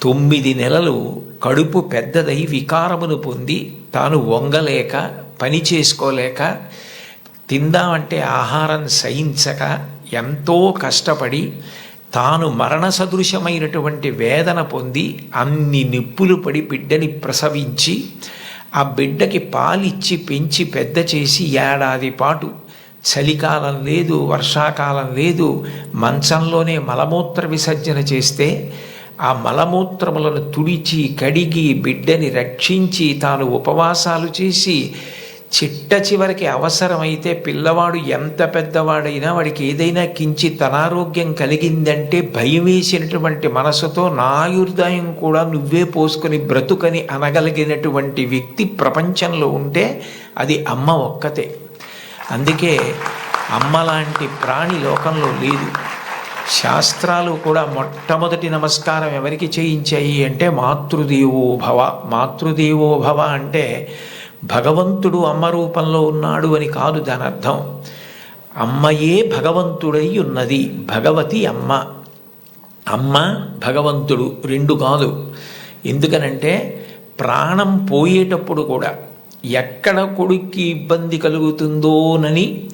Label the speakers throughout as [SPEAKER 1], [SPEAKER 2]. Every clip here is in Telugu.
[SPEAKER 1] తొమ్మిది నెలలు కడుపు పెద్దదై వికారమును పొంది తాను వంగలేక పని చేసుకోలేక తిందామంటే ఆహారం సహించక ఎంతో కష్టపడి తాను మరణ సదృశమైనటువంటి వేదన పొంది అన్ని నిప్పులు పడి బిడ్డని ప్రసవించి ఆ బిడ్డకి పాలిచ్చి పెంచి పెద్ద చేసి ఏడాది పాటు చలికాలం లేదు వర్షాకాలం లేదు మంచంలోనే మలమూత్ర విసర్జన చేస్తే ఆ మలమూత్రములను తుడిచి కడిగి బిడ్డని రక్షించి తాను ఉపవాసాలు చేసి చిట్ట చివరికి అవసరమైతే పిల్లవాడు ఎంత పెద్దవాడైనా వాడికి ఏదైనా కించిత్ అనారోగ్యం కలిగిందంటే భయం వేసినటువంటి మనసుతో నాయుర్దాయం కూడా నువ్వే పోసుకొని బ్రతుకని అనగలిగినటువంటి వ్యక్తి ప్రపంచంలో ఉంటే అది అమ్మ ఒక్కతే. అందుకే అమ్మ లాంటి ప్రాణి లోకంలో లేదు. శాస్త్రాలు కూడా మొట్టమొదటి నమస్కారం ఎవరికి చేయించాయి అంటే మాతృదేవో భవ. మాతృదేవో భవ అంటే భగవంతుడు అమ్మ రూపంలో ఉన్నాడు అని కాదు దాని అర్థం అమ్మయే భగవంతుడై ఉన్నది. భగవతి అమ్మ. అమ్మ భగవంతుడు రెండు కాదు. ఎందుకనంటే ప్రాణం పోయేటప్పుడు కూడా ఎక్కడ కొడుక్కి ఇబ్బంది కలుగుతుందోనని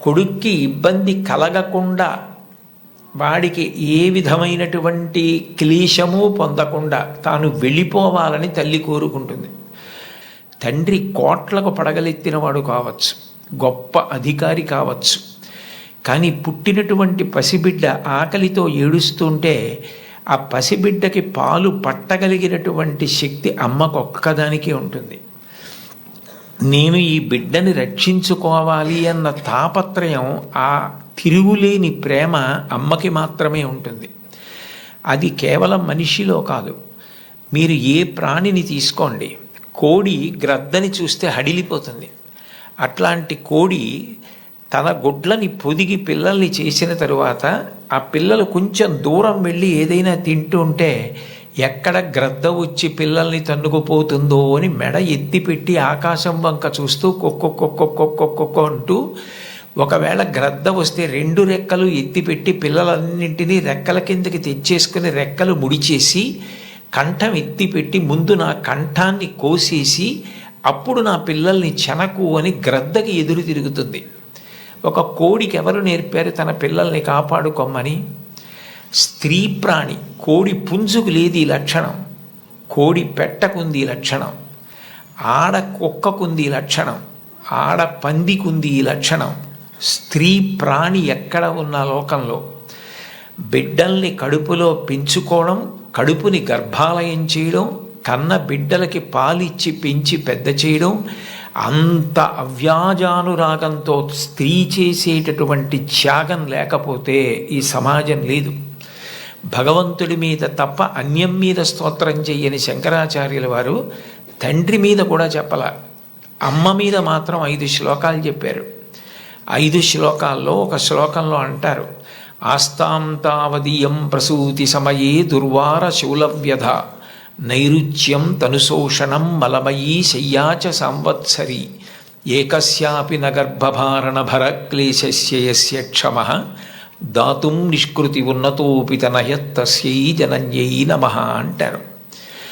[SPEAKER 1] కొడుక్కి ఇబ్బంది కలగకుండా వాడికి ఏ విధమైనటువంటి క్లేశము పొందకుండా తాను వెళ్ళిపోవాలని తల్లి కోరుకుంటుంది. తండ్రి కోట్లకు పడగలెత్తినవాడు కావచ్చు గొప్ప అధికారి కావచ్చు. కానీ పుట్టినటువంటి పసిబిడ్డ ఆకలితో ఏడుస్తుంటే ఆ పసిబిడ్డకి పాలు పట్టగలిగినటువంటి శక్తి అమ్మకు ఒక్కదానికి ఉంటుంది. నేను ఈ బిడ్డని రక్షించుకోవాలి అన్న తాపత్రయం ఆ తిరుగులేని ప్రేమ అమ్మకి మాత్రమే ఉంటుంది. అది కేవలం మనిషిలో కాదు. మీరు ఏ ప్రాణిని తీసుకోండి కోడి గ్రద్దని చూస్తే హడిలిపోతుంది. అట్లాంటి కోడి తన గుడ్లని పొదిగి పిల్లల్ని చేసిన తరువాత ఆ పిల్లలు కొంచెం దూరం వెళ్ళి ఏదైనా తింటూ ఉంటే ఎక్కడ గ్రద్ద వచ్చి పిల్లల్ని తన్నుకుపోతుందో అని మెడ ఎత్తిపెట్టి ఆకాశం వంక చూస్తూ కొక్కొక్కొక్కొక్కొక్కొక్కొక్క అంటూ ఒకవేళ గ్రద్ద వస్తే రెండు రెక్కలు ఎత్తిపెట్టి పిల్లలన్నింటినీ రెక్కల కిందకి తెచ్చేసుకుని రెక్కలు ముడిచేసి కంఠం ఎత్తిపెట్టి ముందు నా కంఠాన్ని కోసేసి అప్పుడు నా పిల్లల్ని చెనకు అని గ్రద్దకి ఎదురు తిరుగుతుంది. ఒక కోడికి ఎవరు నేర్పారు తన పిల్లల్ని కాపాడుకోమని? స్త్రీ ప్రాణి కోడి పుంజుకు లేదు ఈ లక్షణం. కోడి పెట్టకుంది ఈ లక్షణం. ఆడ కుక్కకుంది ఈ లక్షణం. ఆడ పందికుంది ఈ లక్షణం. స్త్రీ ప్రాణి ఎక్కడ ఉన్న లోకంలో బిడ్డల్ని కడుపులో పెంచుకోవడం కడుపుని గర్భాలయం చేయడం కన్న బిడ్డలకి పాలిచ్చి పెంచి పెద్ద చేయడం అంత అవ్యాజానురాగంతో స్త్రీ చేసేటటువంటి త్యాగం లేకపోతే ఈ సమాజం లేదు. భగవంతుడి మీద తప్ప అన్యం మీద స్తోత్రం చెయ్యని శంకరాచార్యుల వారు తండ్రి మీద కూడా చెప్పల. అమ్మ మీద మాత్రం ఐదు శ్లోకాలు చెప్పారు. ఐదు శ్లోకాల్లో ఒక శ్లోకంలో అంటారు ఆస్తాంతావదీయం ప్రసూతి సమయే దుర్వార శూలవ్యధ నైరుచ్యం తనుశోషణం మలమయీ శయ్యాచ సంవత్సరి ఏకస్యాపి నగర్భభారణ భరక్లేశస్య క్షమ దాతుం నిష్కృతి ఉన్నతోపి తనయత్తస్యై జనన్యై నమ అంటారు.